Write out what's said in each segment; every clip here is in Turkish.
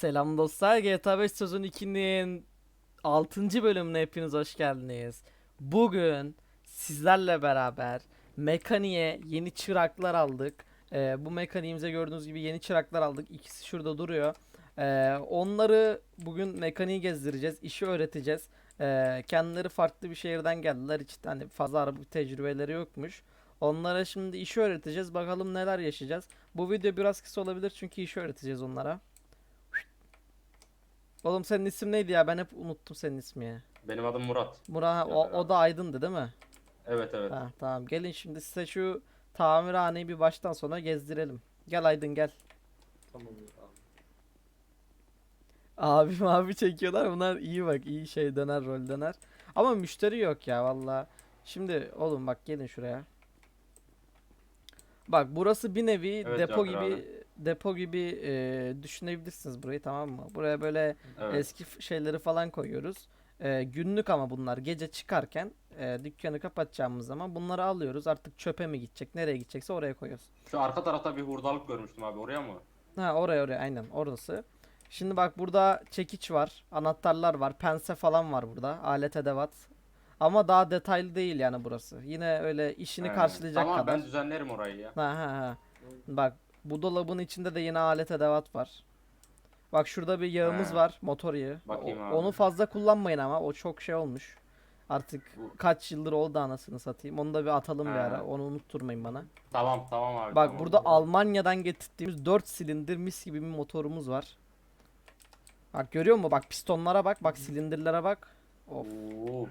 Selam dostlar. GTA 5 sezon 2'nin 6. bölümüne hepiniz hoş geldiniz. Bugün sizlerle beraber mekaniğe yeni çıraklar aldık. Ee, bu mekaniğimize gördüğünüz gibi yeni çıraklar aldık. İkisi şurada duruyor. Ee, onları bugün mekaniği gezdireceğiz. işi öğreteceğiz. Ee, kendileri farklı bir şehirden geldiler. Hiç hani fazla araba tecrübeleri yokmuş. Onlara şimdi işi öğreteceğiz. Bakalım neler yaşayacağız. Bu video biraz kısa olabilir çünkü işi öğreteceğiz onlara. Oğlum senin isim neydi ya? Ben hep unuttum senin ismi ya. Benim adım Murat. Murat o, o da Aydın'dı değil mi? Evet evet. Ha, tamam. Gelin şimdi size şu tamirhaneyi bir baştan sona gezdirelim. Gel Aydın gel. Tamam abi. Abi çekiyorlar. Bunlar iyi bak. iyi şey döner rol döner. Ama müşteri yok ya valla. Şimdi oğlum bak gelin şuraya. Bak burası bir nevi Evet, depo Cafer gibi abi. Depo gibi e, düşünebilirsiniz burayı tamam mı? Buraya böyle Evet. Eski şeyleri falan koyuyoruz. Ee, günlük ama bunlar gece çıkarken e, dükkanı kapatacağımız zaman bunları alıyoruz. Artık çöpe mi gidecek, nereye gidecekse oraya koyuyoruz. Şu arka tarafta bir hurdalık görmüştüm abi oraya mı? Ha oraya oraya aynen orası. Şimdi bak burada çekiç var, anahtarlar var, pense falan var burada. Alet edevat. Ama daha detaylı değil yani burası. Yine öyle işini He. karşılayacak Tamam kadar. ben düzenlerim orayı ya. Ha ha ha. Bak bu dolabın içinde de yine alet edevat var. Bak şurada bir yağımız He. var, motor yağı. Bakayım O- abi. Onu fazla kullanmayın ama o çok şey olmuş. Artık Bu- kaç yıldır oldu anasını satayım. Onu da bir atalım bir He. ara. Onu unutturmayın bana. Tamam tamam abi. Bak tamam. burada Almanya'dan getirdiğimiz 4 silindir mis gibi bir motorumuz var. Bak görüyor musun? Bak pistonlara bak, bak silindirlere bak. Of. Oo.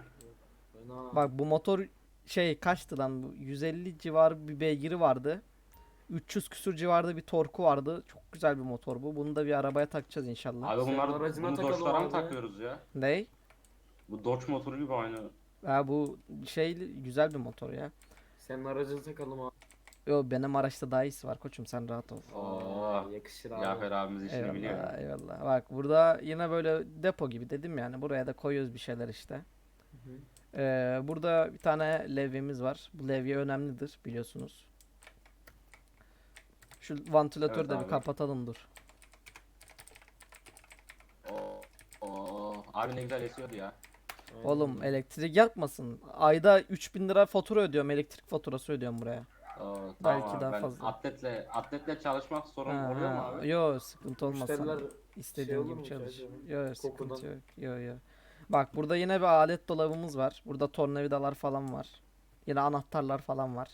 Bak bu motor şey kaçtı lan bu 150 civarı bir beygiri vardı. 300 küsür civarında bir torku vardı. Çok güzel bir motor bu. Bunu da bir arabaya takacağız inşallah. Abi Senin bunları aracına bunu takalım Dodge'lara mı abi. takıyoruz ya? Ney? Bu Dodge motoru gibi aynı. Ha bu şey güzel bir motor ya. Senin aracını takalım abi. Yo benim araçta daha iyisi var koçum sen rahat ol. Oo. Yakışır abi. Yafer abimiz işini biliyor. Eyvallah eyvallah. Bak burada yine böyle depo gibi dedim yani buraya da koyuyoruz bir şeyler işte. hı. Ee, burada bir tane levyemiz var. Bu levye önemlidir biliyorsunuz. Şu vantilatörü Evet de bir abi. kapatalım dur. Oo. Oo. Abi ne güzel esiyordu ya. Oğlum elektrik yakmasın. Ayda 3000 lira fatura ödüyorum. Elektrik faturası ödüyorum buraya. Oo, tamam Belki abi. daha ben fazla. Atletle atletle çalışmak sorun Ha, oluyor mu ha. abi? Yo sıkıntı olmaz. sana. Müşteriler İstediğin şey olur gibi çalış. acaba? Yo sıkıntı yok. Yo yo. Bak burada yine bir alet dolabımız var. Burada tornavidalar falan var. Yine anahtarlar falan var.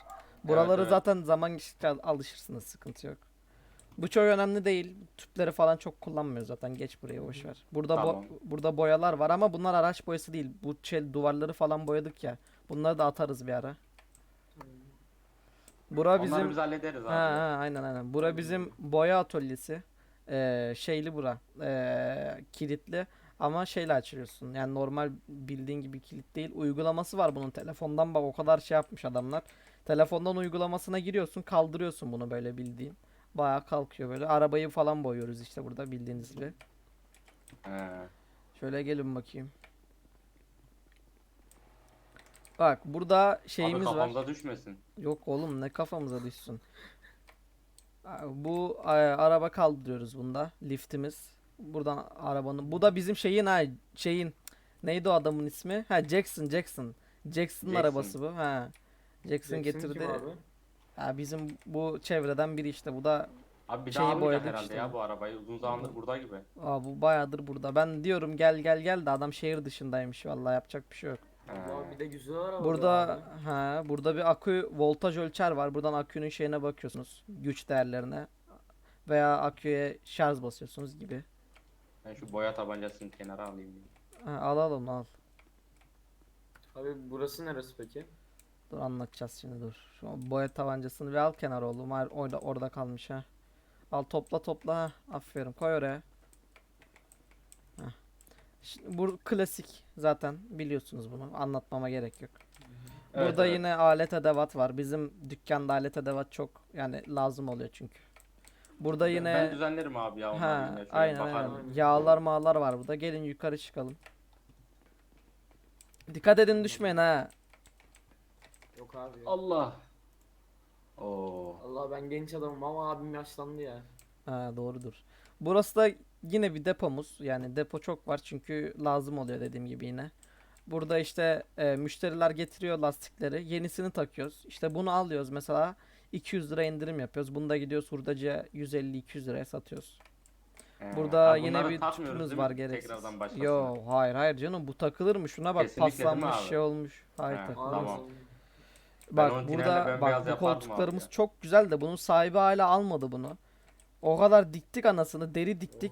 Buraları evet. zaten zaman geçtikçe al- alışırsınız sıkıntı yok. Bu çok önemli değil. Tüpleri falan çok kullanmıyoruz zaten. Geç buraya boş ver. Burada bo- Tamam. burada boyalar var ama bunlar araç boyası değil. Bu şey duvarları falan boyadık ya. Bunları da atarız bir ara. Bura Onları bizim biz hallederiz abi. Ha, ha, aynen aynen. Bura bizim boya atölyesi. Ee, şeyli bura. Ee, kilitli. Ama şeyle açıyorsun. Yani normal bildiğin gibi kilit değil. Uygulaması var bunun. Telefondan bak o kadar şey yapmış adamlar. Telefondan uygulamasına giriyorsun. Kaldırıyorsun bunu böyle bildiğin. Bayağı kalkıyor böyle. Arabayı falan boyuyoruz işte burada bildiğiniz gibi. He. Şöyle gelin bakayım. Bak burada Abi şeyimiz var. düşmesin. Yok oğlum ne kafamıza düşsün. Bu a- araba kaldırıyoruz bunda. Liftimiz. Buradan arabanın. Bu da bizim şeyin ha şeyin. Neydi o adamın ismi? Ha Jackson Jackson. Jackson'ın Jackson. arabası bu. Ha. Jackson, Jackson getirdi. kim abi? Ha bizim bu çevreden biri işte. Bu da Abi bir Şeyi daha almayacak boyadık herhalde işte. ya bu arabayı. Uzun zamandır burada gibi. aa, bu bayağıdır burada. Ben diyorum gel gel gel de adam şehir dışındaymış vallahi yapacak bir şey yok. Abi bir de güzel araba. Burada abi. ha burada bir akü voltaj ölçer var. Buradan akünün şeyine bakıyorsunuz. Güç değerlerine veya aküye şarj basıyorsunuz gibi. Ben şu boya tabancasını kenara alayım. Ha, al al onu al. Abi burası neresi peki? Dur anlatacağız şimdi dur. Şu boya tabancasını bir al kenara oğlum. Hayır, orada orada kalmış ha. Al topla topla. Aferin koy oraya. Heh. Şimdi bu klasik zaten biliyorsunuz bunu. Anlatmama gerek yok. Evet, Burada evet. yine alet edevat var. Bizim dükkanda alet edevat çok yani lazım oluyor çünkü. Burada yine Ben düzenlerim abi ya onları ha yine. Şöyle aynen aynen. Yağlar mağlar var burada. Gelin yukarı çıkalım. Dikkat edin düşmeyin ha. Yok abi. ya. Allah. Oo. Allah ben genç adamım ama abim yaşlandı ya. Ha doğrudur. Burası da yine bir depomuz. Yani depo çok var çünkü lazım oluyor dediğim gibi yine. Burada işte e, müşteriler getiriyor lastikleri. Yenisini takıyoruz. İşte bunu alıyoruz mesela 200 lira indirim yapıyoruz. Bunu da gidiyoruz hurdacıya 150-200 liraya satıyoruz. He. Burada Abi yine bunları bir takmıyoruz değil mi? var gereksiz. Tekrardan başlasın. Yo hayır hayır canım bu takılır mı? Şuna bak Kesinlikle değil mi paslanmış abi? şey olmuş. Hayır He. takılır. Tamam. Bak tinerle burada bembeyaz bak bu yapardım koltuklarımız ya. çok güzel de bunun sahibi hala almadı bunu. O kadar diktik anasını deri diktik.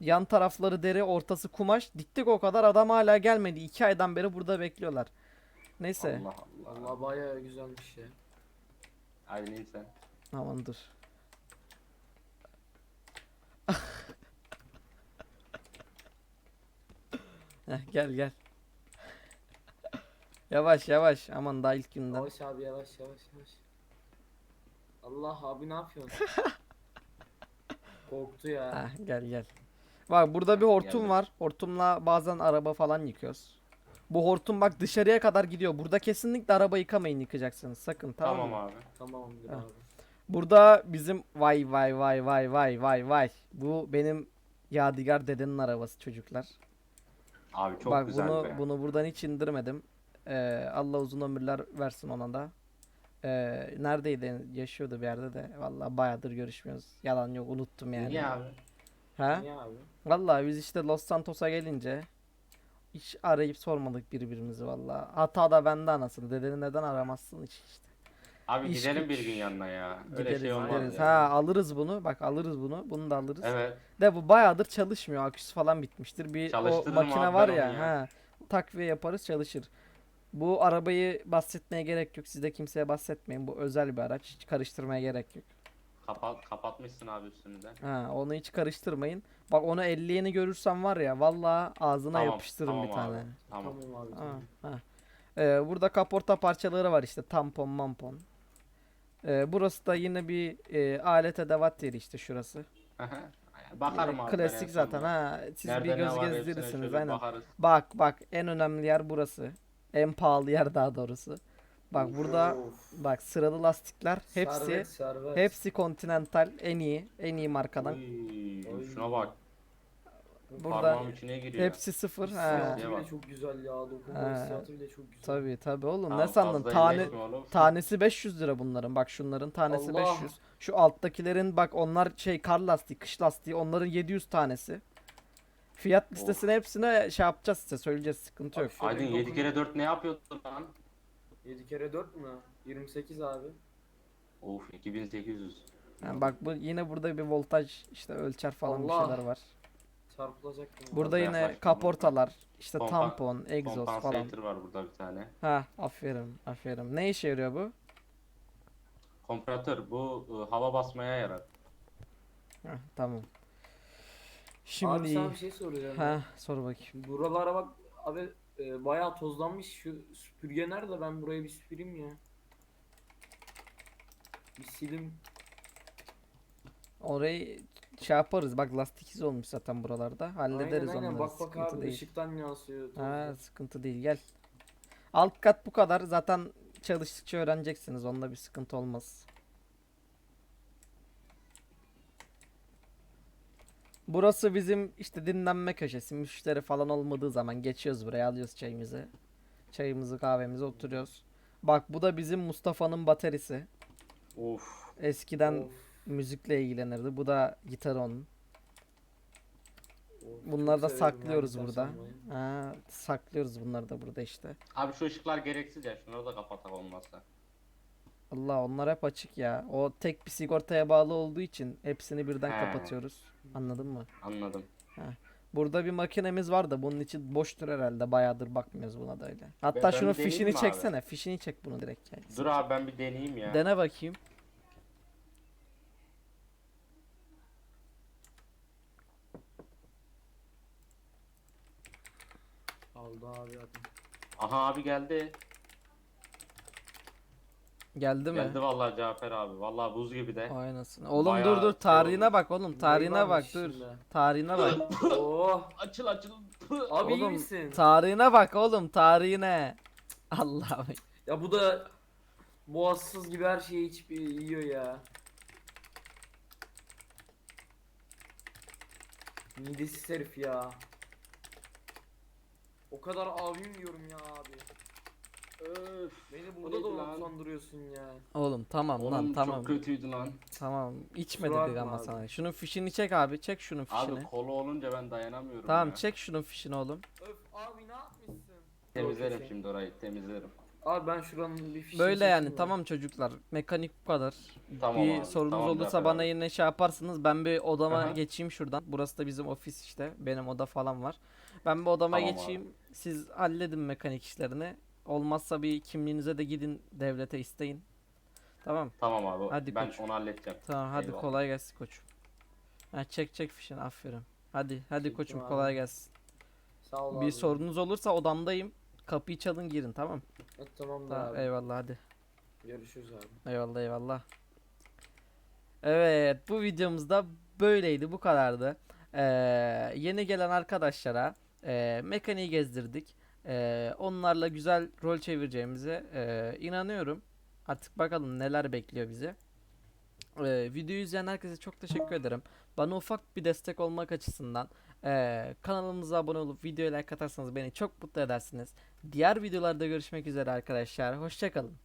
Yan tarafları deri ortası kumaş diktik o kadar adam hala gelmedi. 2 aydan beri burada bekliyorlar. Neyse Allah Allah. Allah bayağı güzelmiş ya. Aydın in sen. aman dur. Heh, gel gel. Yavaş yavaş aman daha ilk günden. Yavaş abi yavaş yavaş yavaş. Allah abi ne yapıyorsun? Korktu ya. Heh, gel gel. Bak burada bir hortum Geldim. var. Hortumla bazen araba falan yıkıyoruz. Bu hortum bak dışarıya kadar gidiyor. Burada kesinlikle araba yıkamayın yıkacaksınız. Sakın tamam, Tamam, mı? abi. Tamamdır Ha. abi. Burada bizim vay vay vay vay vay vay vay. Bu benim Yadigar dedenin arabası çocuklar. Abi çok bak güzel bunu be. bunu buradan hiç indirmedim. Ee, Allah uzun ömürler versin ona da. Ee, neredeydi? Yaşıyordu bir yerde de. Vallahi bayağıdır görüşmüyoruz. Yalan yok unuttum yani. Niye abi? Ha? Niye abi? Vallahi biz işte Los Santos'a gelince hiç arayıp sormadık birbirimizi vallahi. Hata da bende anasını. Dedeni neden aramazsın hiç işte. Abi İş gidelim güç. bir gün yanına ya. Öyle Gideriz şey olmaz gideriz. ya. Ha alırız bunu. Bak alırız bunu. Bunu da alırız. Evet. De bu bayağıdır çalışmıyor. Aküsü falan bitmiştir. Bir o Çalıştırırım makine abi var ben ya. onu ya. Ha. Takviye yaparız çalışır. Bu arabayı bahsetmeye gerek yok. Siz de kimseye bahsetmeyin. Bu özel bir araç. Hiç karıştırmaya gerek yok. Kapat, kapatmışsın abi üstünü de. Ha, onu hiç karıştırmayın. Bak onu elleyeni görürsem var ya vallahi ağzına Tamam, yapıştırırım tamam bir abi. tane. Tamam. Tamam abi. Ha, Tamam. ha. Ee, burada kaporta parçaları var işte tampon mampon. Ee, burası da yine bir e, alet edevat yeri işte şurası. Bakarım Yine abi. ben Klasik en zaten sonunda. ha. Siz Nerede bir ne göz var hepsine gezdirirsiniz aynen. bakarız. Bak bak en önemli yer burası. En pahalı yer daha doğrusu. Bak burada Of. bak sıralı lastikler hepsi Servet, servet. hepsi Continental en iyi en iyi markadan. Uy, Oy. şuna bak. Burada Parmağım içine giriyor. hepsi sıfır. Ha. Hissiyatı bile çok güzel ya. Dokunma hissiyatı bile çok güzel. Tabii tabii oğlum Tamam, ne sandın? fazla Tane iyileşme oğlum. tanesi 500 lira bunların. Bak şunların tanesi Allah. 500. Şu alttakilerin bak onlar şey kar lastiği, kış lastiği onların 700 tanesi. Fiyat listesine hepsine şey yapacağız size söyleyeceğiz sıkıntı yok. Aydın bir 7 dokun- kere 4 ne yapıyordun lan? 7 kere 4 mü? 28 abi. Of 2800. Yani bak bu yine burada bir voltaj işte ölçer falan bir Allah. şeyler var. Çarpılacaktım. abi. Burada Fazla yine yaklaşma. kaportalar, işte Kompa- tampon, egzoz falan. Compensator var burada bir tane. Ha, aferin, aferin. Ne işe yarıyor bu? Kompresör bu e, hava basmaya yarar. Heh, tamam. Abi Şimdi sana bir şey soracağım. ha sor bakayım. Buralara bak abi e, bayağı tozlanmış şu süpürge nerede ben burayı bir süpüreyim ya. Bir silim. Orayı şey yaparız. Bak lastik iz olmuş zaten buralarda. Hallederiz aynen aynen onları. bak bak sıkıntı abi değil. ışıktan yansıyor. Ha, sıkıntı değil. Gel. Alt kat bu kadar. Zaten çalıştıkça öğreneceksiniz. Onda bir sıkıntı olmaz. Burası bizim işte dinlenme köşesi. Müşteri falan olmadığı zaman geçiyoruz buraya alıyoruz çayımızı. Çayımızı kahvemizi oturuyoruz. Bak bu da bizim Mustafa'nın baterisi. Of. Eskiden Of, müzikle ilgilenirdi. Bu da gitar onun. Bunları da saklıyoruz burada. Ha, saklıyoruz bunları da burada işte. Abi şu ışıklar gereksiz ya. Şunları da kapatak olmazsa. Allah onlar hep açık ya. O tek bir sigortaya bağlı olduğu için hepsini birden He. kapatıyoruz. Anladın mı? Anladım. Burada bir makinemiz var da bunun için boştur herhalde. Bayağıdır bakmıyoruz buna da öyle. Hatta ben şunu bir deneyeyim fişini mi abi? çeksene. Fişini çek bunu direkt. yani. Dur abi ben bir deneyeyim ya. Dene bakayım. Aldı abi adam. Aha abi geldi. Geldi mi? Geldi vallahi Cafer abi. Vallahi buz gibi de. Aynasını. Oğlum dur Bayağı dur şey tarihine bak oğlum. Tarihine bak varmış dur. içinde? Tarihine bak. oh Açıl açıl. abi iyi Oğlum, misin? tarihine bak oğlum tarihine. Allah'ım. Ya bu da boğazsız gibi her şeyi içip yiyor ya. Midesiz herif ya. O kadar abim diyorum ya abi. Öf. Beni burada da lan? ya. Oğlum tamam lan Oğlum tamam. çok kötüydü lan. Tamam. İçme Kusura dedik bakma ama abi. sana. Şunun fişini çek abi. Çek şunun fişini. Abi kolu olunca ben dayanamıyorum Tamam ya. çek şunun fişini oğlum. Öf abi ne yapmışsın? Temizlerim Yok, şimdi orayı temizlerim. Abi ben şuranın bir fişini Böyle yani tamam çocuklar. Mekanik bu kadar. Tamam bir abi, sorunuz tamam olursa Cafer bana abi. yine şey yaparsınız. Ben bir odama Aha. geçeyim şuradan. Burası da bizim ofis işte. Benim oda falan var. Ben bir odama Tamam abi. geçeyim. Siz halledin mekanik işlerini. Olmazsa bir kimliğinize de gidin devlete isteyin. Tamam. Tamam abi Hadi ben koç. onu halledeceğim. Tamam hadi Eyvallah. kolay gelsin koçum. Ha, çek çek fişini aferin. Hadi hadi Çektim koçum abi. kolay gelsin. Sağ ol Bir abi. sorunuz olursa odamdayım. Kapıyı çalın girin tamam. Evet, tamamdır Tamam abi. eyvallah hadi. Görüşürüz abi. Eyvallah eyvallah. Evet bu videomuzda böyleydi bu kadardı. Ee, yeni gelen arkadaşlara e, mekaniği gezdirdik. Ee, onlarla güzel rol çevireceğimize e, inanıyorum. Artık bakalım neler bekliyor bizi. Ee, videoyu izleyen herkese çok teşekkür ederim. Bana ufak bir destek olmak açısından e, kanalımıza abone olup videoya like atarsanız beni çok mutlu edersiniz. Diğer videolarda görüşmek üzere arkadaşlar. Hoşçakalın.